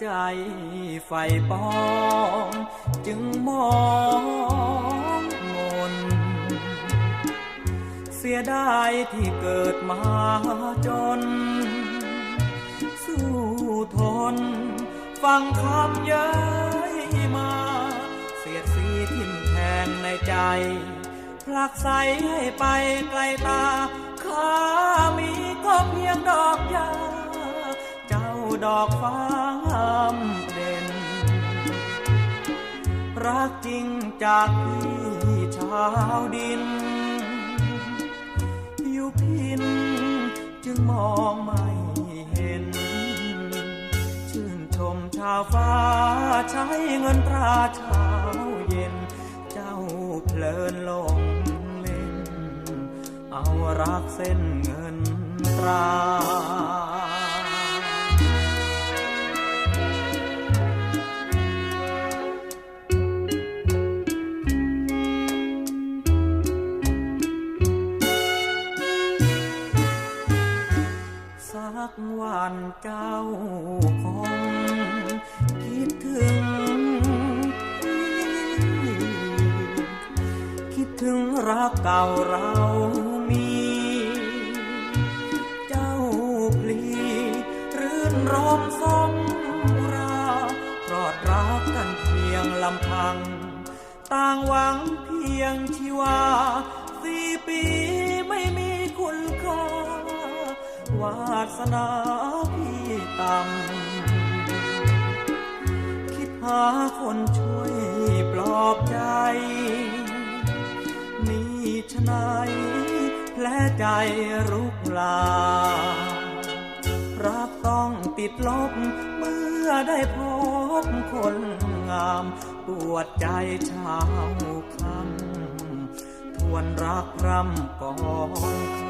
ใจไฟปอง จึงมองมน เสียดายที่เกิดมาจน สู้ทน ฟังคำเย้ยมา เสียดสีทิ่มแทงในใจผลักใสให้ไปไกลตาข้ามีก็เพียงดอกยา เจ้าดอกฟ้า มเด่น รักจริงจากพี่ชาวดิน อยู่พินจึงมองไม่เห็น ชื่นชมชาวฟ้าใช้เงินตราเช้าเย็น เจ้าเพลินลงเล่น เอารักเส้นเงินตรา สักวันเจ้าคงคิดถึง คิดถึงรักเก่าเรามี เจ้าพลีรื่นรมสมราเพรอดรักกันเพียงลำพัง ต่างหวังเพียงชีวาสี่ปี วาสนาพี่ต่ำคิดหาคนช่วยปลอบใจ นี่ชนายแผลใจรุกลา รักต้องติดลบเมื่อได้พบคนงามปวดใจช้าคำทวนรักรำก่อน